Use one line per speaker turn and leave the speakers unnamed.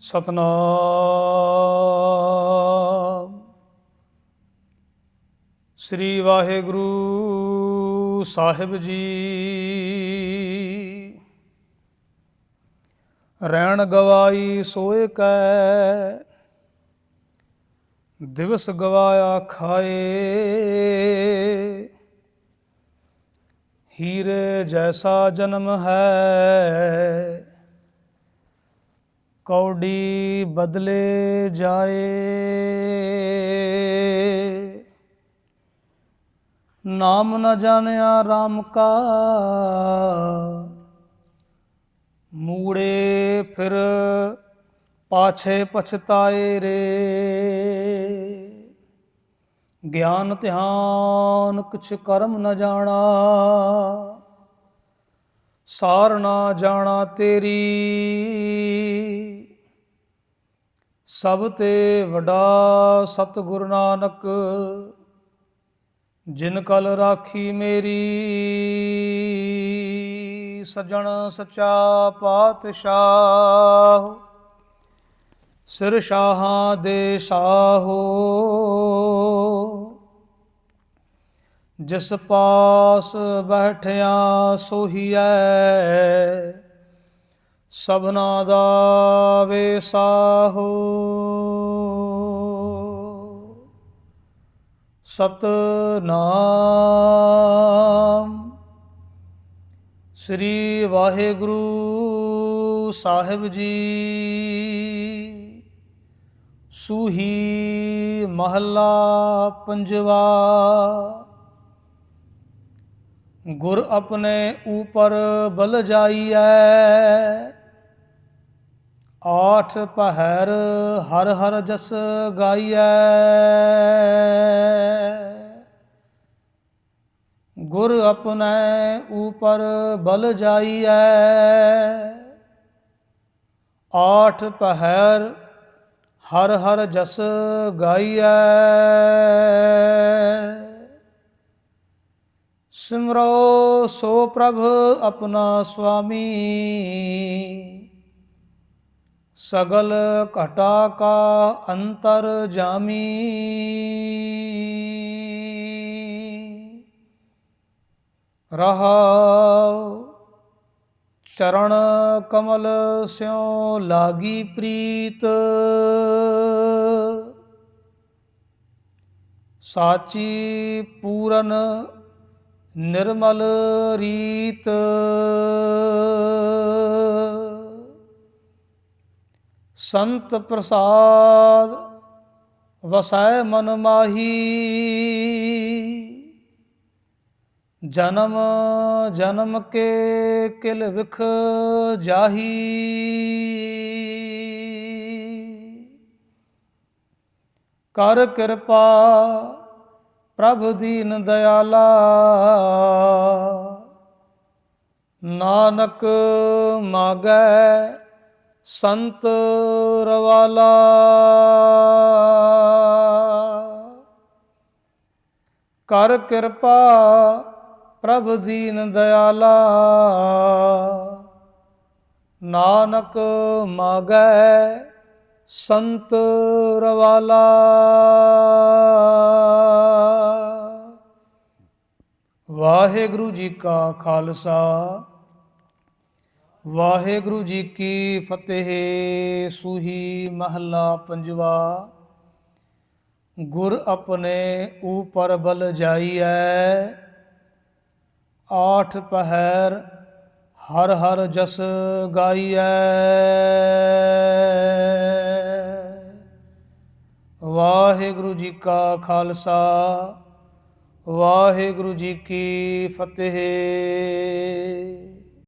ਸਤਨਾਮ। ਸ੍ਰੀ ਵਾਹਿਗੁਰੂ ਸਾਹਿਬ ਜੀ। ਰਹਿਣ ਗਵਾਈ ਸੋਏ ਕੈ, ਦਿਵਸ ਗਵਾਇਆ ਖਾਏ। ਹੀਰੇ ਜੈਸਾ ਜਨਮ ਹੈ ਕੌਡੀ ਬਦਲੇ ਜਾਏ। ਨਾਮ ਨ ਜਾਣਿਆ RAM ਕਾ, ਮੂੜੇ ਫਿਰ ਪਾਛੇ ਪਛਤਾਏ ਰੇ। ਗਿਆਨ ਧਿਆਨ ਕੁਛ ਕਰਮ ਨ ਜਾਣਾ, ਸਾਰ ਨਾ ਜਾਣਾ ਤੇਰੀ। ਸਭ ਤੇ ਵੱਡਾ ਸਤਿਗੁਰ ਨਾਨਕ, ਜਿਨ ਕਲ ਰਾਖੀ ਮੇਰੀ, ਸਜਣ ਸਚਾ ਪਾਤਸ਼ਾਹ। ਸਿਰ ਸ਼ਾਹਾਂ ਦੇ ਸਾਹੋ, ਜਿਸ ਪਾਸ ਬੈਠਿਆ ਸੋਹੀਐ। ਸਭਨਾ ਦਾ ਵੇਸਾਹੋ। ਸਤਨਾਮ। ਸ੍ਰੀ ਵਾਹਿਗੁਰੂ ਸਾਹਿਬ ਜੀ। ਸੂਹੀ ਮਹੱਲਾ ਪੰਜਵਾ। ਗੁਰ ਆਪਣੇ ਉਪਰ ਬਲ ਜਾਈਐ। ਆਠ ਪਹਿਰ ਹਰ ਹਰ ਜਸ ਗਾਈਐ। ਗੁਰ ਆਪਣੇ ਉਪਰ ਬਲ ਜਾਈਐ। ਆਠ ਪਹਿਰ ਹਰ ਹਰ ਜਸ ਗਾਈਐ। ਸਿਮਰੋ ਸੋ ਪ੍ਰਭ ਆਪਣਾ ਸੁਆਮੀ। ਸਗਲ ਘਟਾ ਕਾ ਅੰਤਰ ਜਾਮੀ। ਰਹਾਉ ਚਰਨ ਕਮਲ ਸਿਉ ਲਾਗੀ ਪ੍ਰੀਤ। ਸਾਚੀ ਪੂਰਨ ਨਿਰਮਲ ਰੀਤ। ਸੰਤ ਪ੍ਰਸਾਦ ਵਸੈ ਮਨ ਮਾਹੀ। ਜਨਮ ਜਨਮ ਕੇ ਕਿਲ ਵਿਖ ਜਾਹੀ। ਕਰ ਕਿਰਪਾ ਪ੍ਰਭ ਦੀਨ ਦਇਆਲਾ। ਨਾਨਕ ਮਾਗੈ ਸੰਤ ਰਵਾਲਾ। ਕਰ ਕਿਰਪਾ ਪ੍ਰਭ ਦੀਨ ਦਇਆਲਾ ਨਾਨਕ ਮਾਗੈ ਸੰਤ ਰਵਾਲਾ। ਵਾਹਿਗੁਰੂ ਜੀ ਕਾ ਖਾਲਸਾ। ਵਾਹਿਗੁਰੂ ਜੀ ਕੀ ਫਤਿਹ, ਸੂਹੀ ਮਹੱਲਾ ਪੰਜਵਾ। ਗੁਰ ਆਪਣੇ ਉਪਰ ਬਲ ਜਾਈਐ, ਆਠ ਪਹਿਰ ਹਰ ਹਰ ਜਸ ਗਾਈਐ। ਵਾਹਿਗੁਰੂ ਜੀ ਕਾ ਖਾਲਸਾ, ਵਾਹਿਗੁਰੂ ਜੀ ਕੀ ਫਤਿਹ।